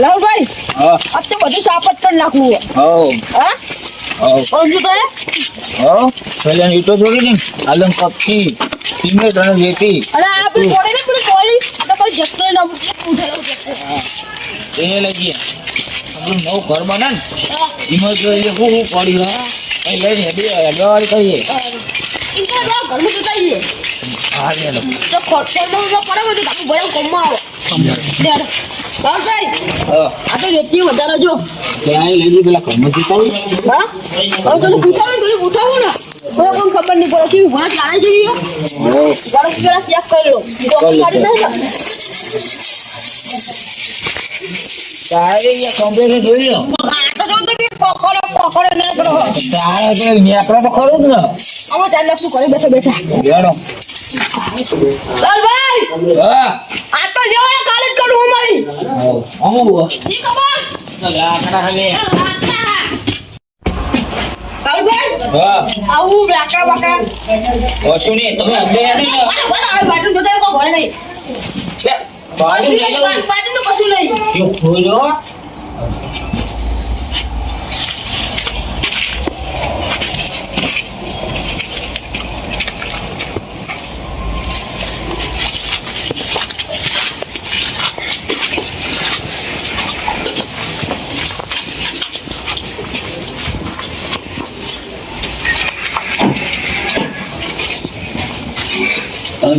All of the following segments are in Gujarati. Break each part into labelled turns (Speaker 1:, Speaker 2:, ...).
Speaker 1: રાહુલભાઈ
Speaker 2: હા.
Speaker 1: આજ તો બધું સાફ પણ કરી નાખવું છે.
Speaker 2: હો.
Speaker 1: હા?
Speaker 2: હો.
Speaker 1: સમજુ તો હે?
Speaker 2: હો. પહેલા ઈટો છોડી ને આલમ કપચી સિમેન્ટ અને રેતી.
Speaker 1: અને આ પેલું પોળી ને પેલું પોળી તો કોઈ જતો ના ઉઠે
Speaker 2: એ લઈ ગયા આપણું નવું ઘર બને ને.
Speaker 1: હા.
Speaker 2: એટલે તો એ હું હું પડી હા અહીં લઈને કરીએ
Speaker 1: ઇનકે તો ઘરમાં જતા આવીએ.
Speaker 2: હા લે
Speaker 1: તો ખર્ચો પડે તો આપણે ભલે કોમમાં આવો. આ તો રેતી વધારે જો.
Speaker 2: ત્યાં લઈ પેલા જતા
Speaker 1: હા? હવે પેલું પૂછાવું ને પૂછાવું ને. કોઈ પણ ખબર નહીં પડે કેવી ભણા જાણે જેવી હો.
Speaker 2: હો
Speaker 1: પેલા ચેક કરી લો. તો
Speaker 2: તારે કમ્પ્લેટ જોઈ લો. ખરું જ ને.
Speaker 1: અમે ચાર લાખ શું કરી બેઠા બેઠા.
Speaker 2: ચાલ
Speaker 1: ભાઈ
Speaker 2: હા.
Speaker 1: આ તો જો ને કાલે જ કરું અમારી
Speaker 2: હો અમુક
Speaker 1: જી ખબર
Speaker 2: લાકડા હલે
Speaker 1: આવું લાકડા બાકડા
Speaker 2: કશું નહીં તમે અંદર
Speaker 1: આવે બાટું જોતા કોઈ ભય નહીં
Speaker 2: લે, બાજુ
Speaker 1: કશું નહીં
Speaker 2: લો.
Speaker 1: બા-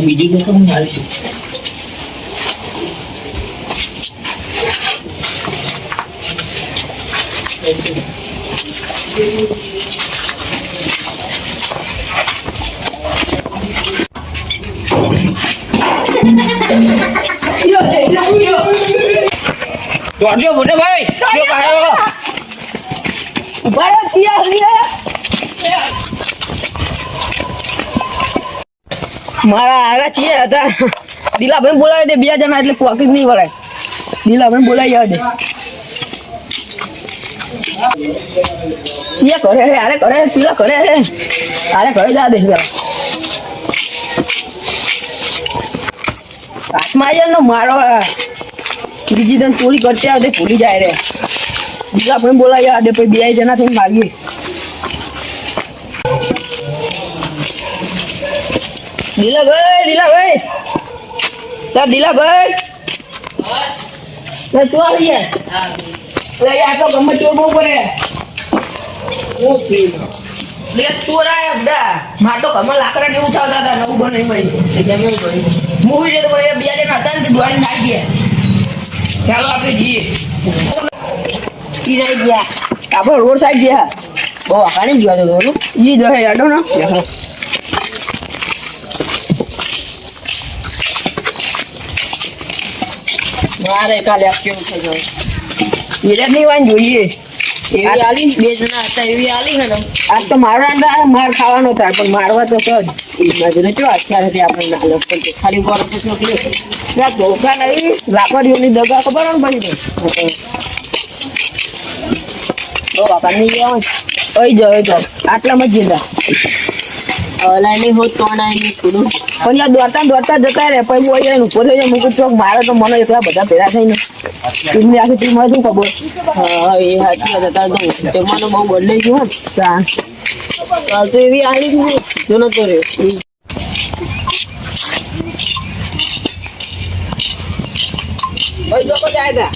Speaker 2: બીજું તો શું હાલ છું? દોડજો મોટા ભાઈ.
Speaker 1: ઊભા રહો, મારા આરા છીએ હતા. દિલાભાઈ બોલાવી દે બે જણા એટલે પોકી નહીં વળાય. દિલાભાઈ બોલાવી આવે દે. છીએ કરે હે આરે કરે પીલા પેલા કરે રે. આરે કરે જા દે જરા. હાથમાં આવી જાય મારો બીજી દન ચોરી કરતી આવે ભૂલી જાય રે. દિલાભાઈ બોલાવી આવે પછી બે જણા થઈને મારીએ દિલાભાઈ દિલાભાઈ. સર દિલાભાઈ. તું આવી જાય. અરે આ તો ગમે ચોર બહુ પડે લે ચોર આયા બધા માર તો ઘરમાં લાકડા ને ઉઠાવતા હતા નવું બને મળી મૂવી છે તો પણ એ જણા હતા ને દોડી નાખી ગયા. ચાલો આપણે જઈએ. ઈ ગયા. આપણે રોડ સાઈડ ગયા. બહુ આકાણી ગયો થોડું. ઈ દહે યાડો ને. મારે કાલે કેવું થઈ ગયું? ધીરજની વાન જોઈએ. એવી આલી? બે જણા હતા એવી આલી ને. આજ તો મારવા ના માર ખાવાનો થાય પણ મારવા તો સજ નજરે જો અત્યારે તે આપણે ના લો પણ ખાલી ઉપર તો શું કહ્યું ધોકા નહીં. લાકડીઓની દગા ખબર ને પડી ઓ બાપા નહીં ગયા ઓય જો ઓય જો. આટલામાં જીતા
Speaker 3: ઓલાની હોત તો આનાની થોડું
Speaker 1: પણ યાર દોડતા દોડતા જતા રહે પછી બોઈ જાય ઊભો થઈ જાય ચોક મારે તો મને એકલા બધા ભેગા થઈને. ટીમની આખી ટીમ શું ખબર?
Speaker 3: હા એ સાચી જતા તો જમવાનું બહુ બદલાઈ ગયું હા
Speaker 1: તા
Speaker 3: તો એવી જ નહીં જો નતો રહ્યો.
Speaker 1: ઓય જો જાય તા.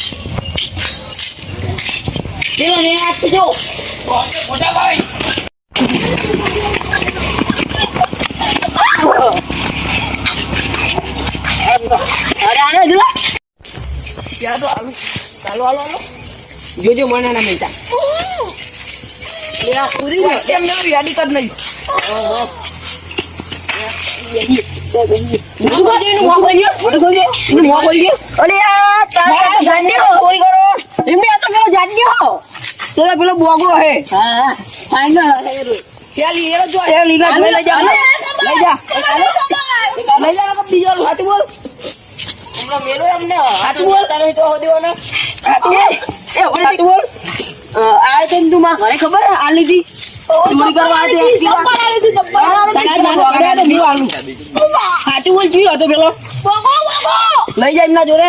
Speaker 3: પેલો ને આપજો
Speaker 2: મોટા ભાઈ.
Speaker 1: અરે આને જો ત્યાં તો આલુ ચાલો આલો આલો જોજો મને ના લે યાદી નહીં પેલો બોગો હે
Speaker 3: હા હા
Speaker 1: પેલી એ જો લઈ જા લઈ જા લઈ જા બીજો બોલ
Speaker 3: હમણાં મેલો એમને?
Speaker 1: હાથ બોલ
Speaker 3: તારે તો હોદ્યો ને
Speaker 1: હાથ બોલ એ ઓરે હાથ બોલ
Speaker 3: આ તો મારા. ઘરે ખબર આ લીધી.
Speaker 1: લઈ જાય એમના જોડે.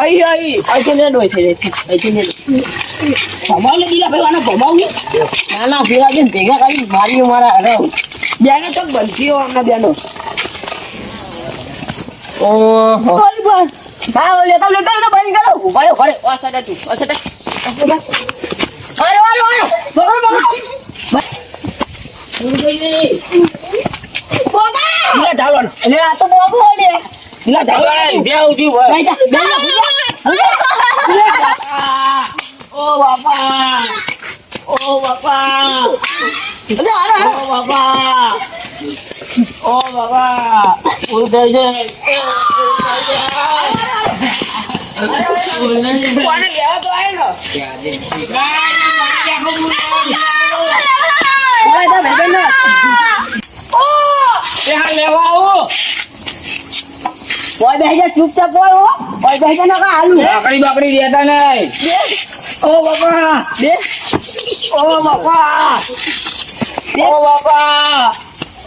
Speaker 3: અહી મને મેલું
Speaker 1: પમાવલી અને પમાવ વાતું કહું હું હું મેલું ના ના હાસી અમને પકડો
Speaker 3: નહીં યાર તમે
Speaker 1: પકડો ખાલી ને હું પાડી સપોર્ટ આલે તો બોગો જો બતાયા તો ઈને આલી આ તો ઈને પડી નહીં ને
Speaker 2: એ રાવ દે તા.
Speaker 1: કોણ મેલું?
Speaker 2: બે
Speaker 1: અઈ અઈ
Speaker 3: અહીંથી ને ડોય છે અહીંથી
Speaker 1: દીલા ભાઈ આને ભમાવું
Speaker 3: ના ના પેલા છે ભેગા કરી મારી મારા અરે
Speaker 1: બેનો તો હો અમને બેનો.
Speaker 3: ઓહો. હા ઓલે તો લેતા લેતા બંધ કરો. ઊભા રહો ઘરે ઓ સડે તું ઓ સડે. અરે વાલો વાલો પકડો પકડો.
Speaker 1: લે ઢાલો
Speaker 3: લે આ તો બહુ
Speaker 1: દીલા ઢાલવાનો
Speaker 2: બે ઉઠી હોય.
Speaker 3: બેજા બેજા
Speaker 2: ઓ બાપા. ઓ બાપા. ઓ બાપા. ઓ બાપા. ઉઠે છે
Speaker 1: કોને લેવા તો આય ને તા ભાઈ ને
Speaker 2: ત્યાં લેવા આવું
Speaker 3: ઓય બેજા ચૂપચાપ ઓય હો. ઓય બેજા ના કા હાલું.
Speaker 2: બાકડી બાકડી દેતા નહીં. ઓ બાપા.
Speaker 1: બે.
Speaker 2: ઓ બાપા. ઓ બાપા.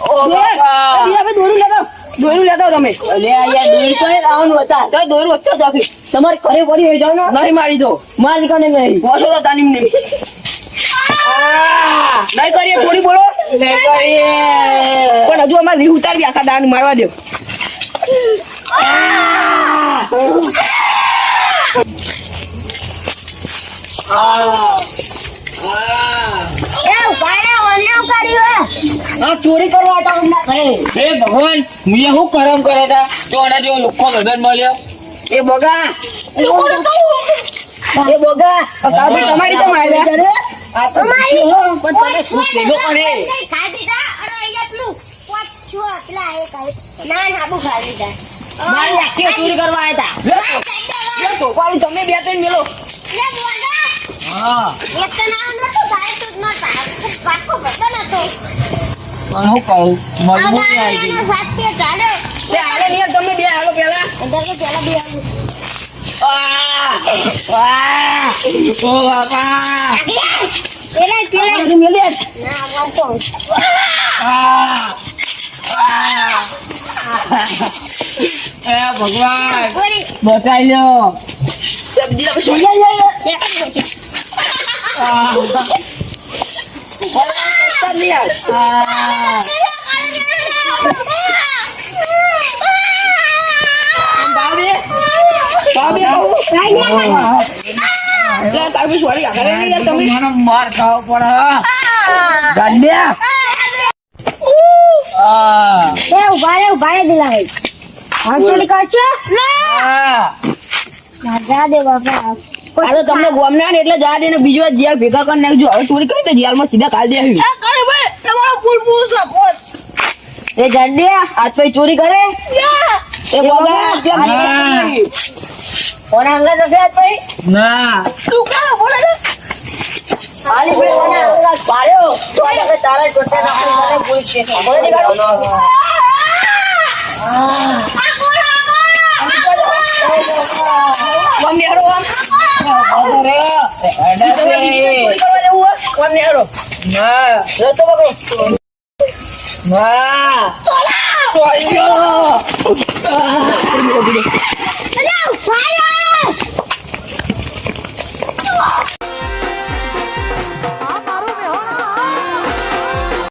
Speaker 2: ઓ બાપા.
Speaker 1: દીલા ભાઈ દોરું લેતા દોરું લેતા તમે.
Speaker 3: લે આયા દોર તો આવનું હતા.
Speaker 1: તો દોરું વચ્ચે જાખી
Speaker 3: તમારે ઘરે પડી હોય જાવ ને.
Speaker 1: નહીં મારી દો.
Speaker 3: મારી કને નહીં.
Speaker 1: બોલો તો તાનીમ
Speaker 2: નહીં
Speaker 1: નહીં કરીએ થોડી બોલો.
Speaker 2: નહીં કરીએ.
Speaker 1: પણ હજુ અમારે રીહ ઉતારવી આખા દાન મારવા દો.
Speaker 2: આ, આ.
Speaker 3: આ ચોરી કરવા
Speaker 2: હે ભગવાન મુએ શું કરમ કર્યો હતા? તો આના જેવો લુખો ભાઈબંધ મળ્યો.
Speaker 1: એ બોગા.
Speaker 3: એ બોગા.
Speaker 1: કાબી તમારી તો માર્યા
Speaker 3: આ તો પણ તમે શું ભેગો કરે મારી આખી ચોરી કરવા આવ્યા હતા
Speaker 1: લે તો પાડું તમે બે ત્રણ મેલો.
Speaker 2: હા. પણ શું કહું મજબૂરી આવી ગઈ
Speaker 1: લે હાલો ને યાર તમે બે હાલો.
Speaker 2: આ, આ, ઓ બાપા.
Speaker 1: આપણે મેલે.
Speaker 2: આ, આ. એ ભગવાન. બચાવી લ્યો
Speaker 1: દીલા ભાઈ સોનિયા તો તમને ગોમના ને એટલે જા દે બીજો જેલ ભેગા કરી નાખજો હવે ચોરી કરી તો જેલમાં સીધા કાઢ દે આવી.
Speaker 3: એ જંડિયા આજ પછી ચોરી કરે?
Speaker 1: એ બોગા?
Speaker 3: કોને અંગત આજ પછી
Speaker 2: ના.
Speaker 3: આલી পারো তোমাকে তারা করতে না
Speaker 1: মানে বলছে। বলে দিবা মন্দির
Speaker 2: আরও
Speaker 1: আরে
Speaker 2: এটা
Speaker 1: কি করবে ও মন্দির আরও না যত
Speaker 2: বলো
Speaker 1: না। চলা
Speaker 2: আয়ো
Speaker 1: আয়ো
Speaker 4: ফায়ার